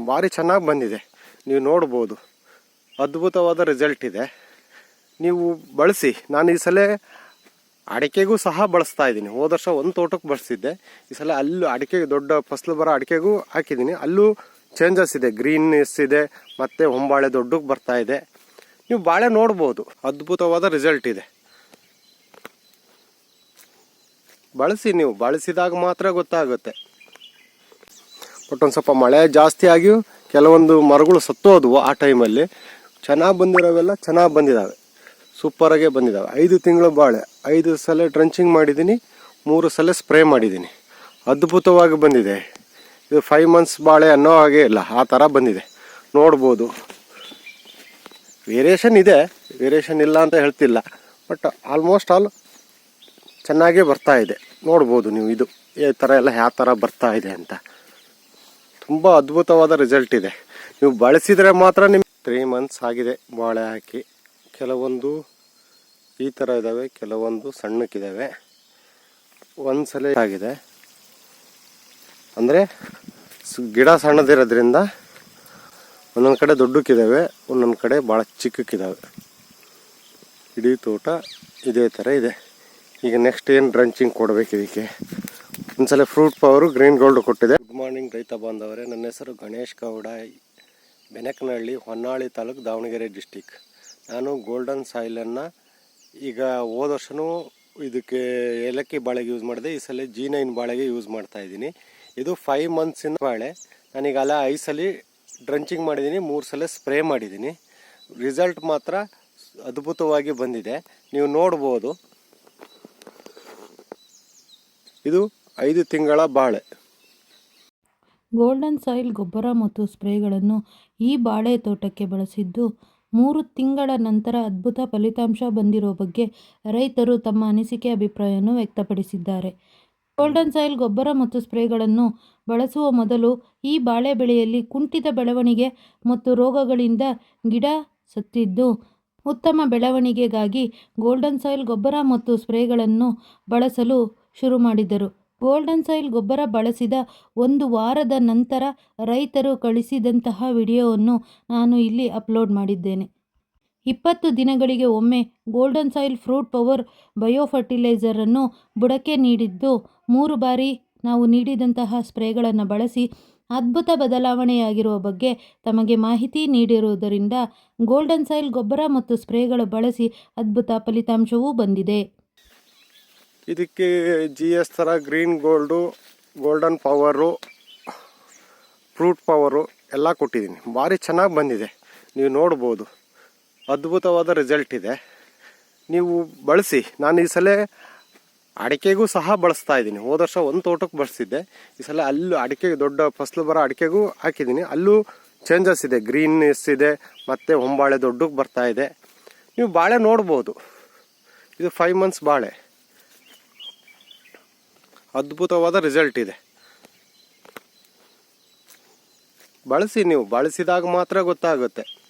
ಭಾರಿ ಚೆನ್ನಾಗಿ ಬಂದಿದೆ. ನೀವು ನೋಡ್ಬೋದು. ಅದ್ಭುತವಾದ ರಿಸಲ್ಟ್ ಇದೆ. ನೀವು ಬಳಸಿ. ನಾನು ಈ ಸಲ ಅಡಿಕೆಗೂ ಸಹ ಬಳಸ್ತಾ ಇದ್ದೀನಿ. ಹೋದ ವರ್ಷ ಒಂದು ತೋಟಕ್ಕೆ ಬಳಸಿದ್ದೆ. ಈ ಸಲ ಅಲ್ಲೂ ಅಡಿಕೆ ದೊಡ್ಡ ಫಸಲು ಬರೋ ಅಡಿಕೆಗೂ ಹಾಕಿದ್ದೀನಿ. ಅಲ್ಲೂ ಚೇಂಜಸ್ ಇದೆ. ಗ್ರೀನ್ನೆಸ್ ಇದೆ. ಮತ್ತು ಹೊಂಬಾಳೆ ದೊಡ್ಡಕ್ಕೆ ಬರ್ತಾ ಇದೆ. ನೀವು ಬಾಳೆ ನೋಡ್ಬೋದು. ಅದ್ಭುತವಾದ ರಿಸಲ್ಟ್ ಇದೆ. ಬಳಸಿ ನೀವು. ಬಳಸಿದಾಗ ಮಾತ್ರ ಗೊತ್ತಾಗುತ್ತೆ. ಬಟ್ ಒಂದು ಸ್ವಲ್ಪ ಮಳೆ ಜಾಸ್ತಿ ಆಗಿ ಕೆಲವೊಂದು ಮರಗಳು ಸತ್ತೋದವು ಆ ಟೈಮಲ್ಲಿ. ಚೆನ್ನಾಗಿ ಬಂದಿರೋವೆಲ್ಲ ಚೆನ್ನಾಗಿ ಬಂದಿದ್ದಾವೆ ಸೂಪರಾಗೆ ಬಂದಿದ್ದಾವೆ ಐದು ತಿಂಗಳು ಬಾಳೆ, ಐದು ಸಲ ಡ್ರಂಚಿಂಗ್ ಮಾಡಿದ್ದೀನಿ ಮೂರು ಸಲ ಸ್ಪ್ರೇ ಮಾಡಿದ್ದೀನಿ ಅದ್ಭುತವಾಗಿ ಬಂದಿದೆ. ಇದು ಫೈವ್ ಮಂತ್ಸ್ ಬಾಳೆ ಅನ್ನೋ ಹಾಗೆ ಇಲ್ಲ, ಆ ಥರ ಬಂದಿದೆ. ನೋಡ್ಬೋದು. ವೇರಿಯೇಷನ್ ಇದೆ ವೇರಿಯೇಷನ್ ಇಲ್ಲ ಅಂತ ಹೇಳ್ತಿಲ್ಲ ಬಟ್ ಆಲ್ಮೋಸ್ಟ್ ಆಲ್ ಚೆನ್ನಾಗೇ ಬರ್ತಾ ಇದೆ. ನೋಡ್ಬೋದು ನೀವು ಇದು, ಈ ಥರ ಎಲ್ಲ ಯಾವ ಥರ ಬರ್ತಾ ಇದೆ ಅಂತ. ತುಂಬ ಅದ್ಭುತವಾದ ರಿಸಲ್ಟ್ ಇದೆ. ನೀವು ಬಳಸಿದರೆ ಮಾತ್ರ ನಿಮ್ಗೆ ತ್ರೀ ಮಂತ್ಸ್ ಆಗಿದೆ ಬಾಳೆ ಹಾಕಿ. ಕೆಲವೊಂದು ಈ ಥರ ಇದ್ದಾವೆ ಕೆಲವೊಂದು ಸಣ್ಣಕ್ಕಿದ್ದಾವೆ ಒಂದು ಸಲ ಆಗಿದೆ. ಅಂದರೆ ಗಿಡ ಸಣ್ಣದಿರೋದ್ರಿಂದ ಒಂದೊಂದು ಕಡೆ ದೊಡ್ಡಕ್ಕಿದ್ದಾವೆ ಒಂದೊಂದು ಕಡೆ ಭಾಳ ಚಿಕ್ಕಕ್ಕಿದ್ದಾವೆ ಇಡೀ ತೋಟ ಇದೇ ಥರ ಇದೆ. ಈಗ ನೆಕ್ಸ್ಟ್ ಏನು ಡ್ರಂಚಿಂಗ್ ಕೊಡಬೇಕು ಇದಕ್ಕೆ? ಒಂದ್ಸಲ ಫ್ರೂಟ್ ಪವರು ಗ್ರೀನ್ ಗೋಲ್ಡ್ ಕೊಟ್ಟಿದೆ. ರೈತ ಬಾಂಧವರೇ, ನನ್ನ ಹೆಸರು ಗಣೇಶ್ ಗೌಡ, ಬೆನಕನಹಳ್ಳಿ, ಹೊನ್ನಾಳಿ ತಾಲೂಕು ದಾವಣಗೆರೆ ಡಿಸ್ಟಿಕ್. ನಾನು ಗೋಲ್ಡನ್ ಸಾಯಿಲನ್ನು ಈಗ ಹೋದ ವರ್ಷವೂ ಇದಕ್ಕೆ ಏಲಕ್ಕಿ ಬಾಳೆಗೆ ಯೂಸ್ ಮಾಡಿದೆ, ಈ ಸಲ ಜಿ ನೈನ್ ಬಾಳೆಗೆ ಯೂಸ್ ಮಾಡ್ತಾ ಇದ್ದೀನಿ. ಇದು ಫೈವ್ ಮಂತ್ಸಿನ ಬಾಳೆ. ನಾನೀಗ ಅಲ್ಲ ಐದು ಸಲ ಡ್ರಂಚಿಂಗ್ ಮಾಡಿದ್ದೀನಿ, ಮೂರು ಸಲ ಸ್ಪ್ರೇ ಮಾಡಿದ್ದೀನಿ. ರಿಸಲ್ಟ್ ಮಾತ್ರ ಅದ್ಭುತವಾಗಿ ಬಂದಿದೆ. ನೀವು ನೋಡ್ಬೋದು. ಇದು ಐದು ತಿಂಗಳ ಬಾಳೆ. ಗೋಲ್ಡನ್ ಸಾಯಿಲ್ ಗೊಬ್ಬರ ಮತ್ತು ಸ್ಪ್ರೇಗಳನ್ನು ಈ ಬಾಳೆ ತೋಟಕ್ಕೆ ಬಳಸಿದ್ದು ಮೂರು ತಿಂಗಳ ನಂತರ ಅದ್ಭುತ ಫಲಿತಾಂಶ ಬಂದಿರೋ ಬಗ್ಗೆ ರೈತರು ತಮ್ಮ ಅನಿಸಿಕೆ ಅಭಿಪ್ರಾಯವನ್ನು ವ್ಯಕ್ತಪಡಿಸಿದ್ದಾರೆ. ಗೋಲ್ಡನ್ ಸಾಯಿಲ್ ಗೊಬ್ಬರ ಮತ್ತು ಸ್ಪ್ರೇಗಳನ್ನು ಬಳಸುವ ಮೊದಲು ಈ ಬಾಳೆ ಬೆಳೆಯಲ್ಲಿ ಕುಂಠಿತ ಬೆಳವಣಿಗೆ ಮತ್ತು ರೋಗಗಳಿಂದ ಗಿಡ ಸತ್ತಿದ್ದು, ಉತ್ತಮ ಬೆಳವಣಿಗೆಗಾಗಿ ಗೋಲ್ಡನ್ ಸಾಯಿಲ್ ಗೊಬ್ಬರ ಮತ್ತು ಸ್ಪ್ರೇಗಳನ್ನು ಬಳಸಲು ಶುರು ಮಾಡಿದರು. ಗೋಲ್ಡನ್ ಸಾಯಿಲ್ ಗೊಬ್ಬರ ಬಳಸಿದ ಒಂದು ವಾರದ ನಂತರ ರೈತರು ಕಳಿಸಿದಂತಹ ವಿಡಿಯೋವನ್ನು ನಾನು ಇಲ್ಲಿ ಅಪ್ಲೋಡ್ ಮಾಡಿದ್ದೇನೆ. ಇಪ್ಪತ್ತು ದಿನಗಳಿಗೆ ಒಮ್ಮೆ golden soil fruit power bio ಫರ್ಟಿಲೈಸರನ್ನು ಬುಡಕ್ಕೆ ನೀಡಿದ್ದು, ಮೂರು ಬಾರಿ ನಾವು ನೀಡಿದಂತಹ ಸ್ಪ್ರೇಗಳನ್ನು ಬಳಸಿ ಅದ್ಭುತ ಬದಲಾವಣೆಯಾಗಿರುವ ಬಗ್ಗೆ ತಮಗೆ ಮಾಹಿತಿ ನೀಡಿರುವುದರಿಂದ ಗೋಲ್ಡನ್ ಸಾಯಿಲ್ ಗೊಬ್ಬರ ಮತ್ತು ಸ್ಪ್ರೇಗಳು ಬಳಸಿ ಅದ್ಭುತ ಫಲಿತಾಂಶವೂ ಬಂದಿದೆ. ಇದಕ್ಕೆ ಜಿ ಎಸ್ ಥರ green gold, golden power, fruit power ಎಲ್ಲ ಕೊಟ್ಟಿದ್ದೀನಿ. ಭಾರಿ ಚೆನ್ನಾಗಿ ಬಂದಿದೆ. ನೀವು ನೋಡ್ಬೋದು. ಅದ್ಭುತವಾದ ರಿಸಲ್ಟ್ ಇದೆ. ನೀವು ಬಳಸಿ. ನಾನು ಈ ಸಲ ಅಡಿಕೆಗೂ ಸಹ ಬಳಸ್ತಾ ಇದ್ದೀನಿ. ಹೋದ ವರ್ಷ ಒಂದು ತೋಟಕ್ಕೆ ಬಳಸಿದ್ದೆ. ಈ ಸಲ ಅಲ್ಲೂ ಅಡಿಕೆ, ದೊಡ್ಡ ಫಸಲು ಬರೋ ಅಡಿಕೆಗೂ ಹಾಕಿದ್ದೀನಿ. ಅಲ್ಲೂ ಚೇಂಜಸ್ ಇದೆ. ಗ್ರೀನ್ನೆಸ್ ಇದೆ. ಮತ್ತು ಹೊಂಬಾಳೆ ದೊಡ್ಡಕ್ಕೆ ಬರ್ತಾ ಇದೆ. ನೀವು ಬಾಳೆ ನೋಡ್ಬೋದು. ಇದು ಫೈವ್ ಮಂತ್ಸ್ ಬಾಳೆ. ಅದ್ಭುತವಾದ ರಿಸಲ್ಟ್ ಇದೆ. ಬಳಸಿ ನೀವು ಬಳಸಿದಾಗ ಮಾತ್ರ ಗೊತ್ತಾಗುತ್ತೆ.